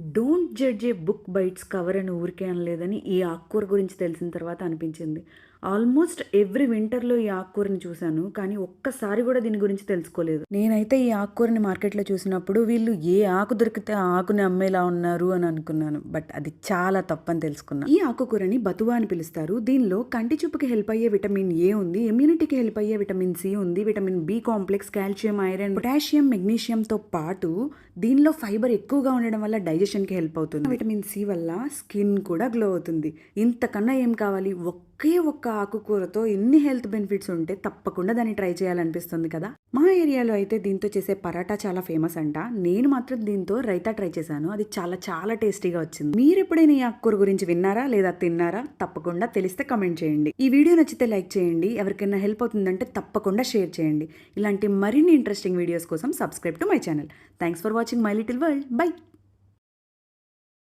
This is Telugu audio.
Don't judge a book by its cover అని ఊరికే అనలేదని ఈ ఆకుకూర గురించి తెలిసిన తర్వాత అనిపించింది. ఆల్మోస్ట్ ఎవ్రీ వింటర్లో ఈ ఆకుకూరని చూశాను కానీ ఒక్కసారి కూడా దీని గురించి తెలుసుకోలేదు. నేనైతే ఈ ఆకుకూరని మార్కెట్లో చూసినప్పుడు వీళ్ళు ఏ ఆకు దొరికితే ఆ ఆకుని అమ్మేలా ఉన్నారు అని అనుకున్నాను. బట్ అది చాలా తప్పని తెలుసుకున్నా. ఈ ఆకుకూరని బతువా అని పిలుస్తారు. దీనిలో కంటి చూపుకి హెల్ప్ అయ్యే విటమిన్ ఏ ఉంది ఇమ్యూనిటీకి హెల్ప్ అయ్యే విటమిన్ సి ఉంది vitamin B complex calcium iron potassium మెగ్నీషియంతో పాటు దీనిలో ఫైబర్ ఎక్కువగా ఉండడం వల్ల డైజెషన్కి హెల్ప్ అవుతుంది. విటమిన్ సి వల్ల స్కిన్ కూడా గ్లో అవుతుంది. ఇంతకన్నా ఏం కావాలి? ఒకే ఒక్క ఆకుకూరతో ఎన్ని హెల్త్ బెనిఫిట్స్ ఉంటే తప్పకుండా దాన్ని ట్రై చేయాలనిపిస్తుంది కదా? మా ఏరియాలో అయితే దీంతో చేసే పరాటా చాలా ఫేమస్ అంట. నేను మాత్రం దీంతో రైతా ట్రై చేశాను. అది చాలా చాలా టేస్టీగా వచ్చింది. మీరు ఎప్పుడైనా ఈ ఆకుకూర గురించి విన్నారా లేదా తిన్నారా? తప్పకుండా తెలిస్తే కమెంట్ చేయండి. ఈ వీడియో నచ్చితే లైక్ చేయండి. ఎవరికైనా హెల్ప్ అవుతుందంటే తప్పకుండా షేర్ చేయండి. ఇలాంటి మరిన్ని ఇంట్రెస్టింగ్ వీడియోస్ కోసం subscribe to my channel thanks for watching my little world bye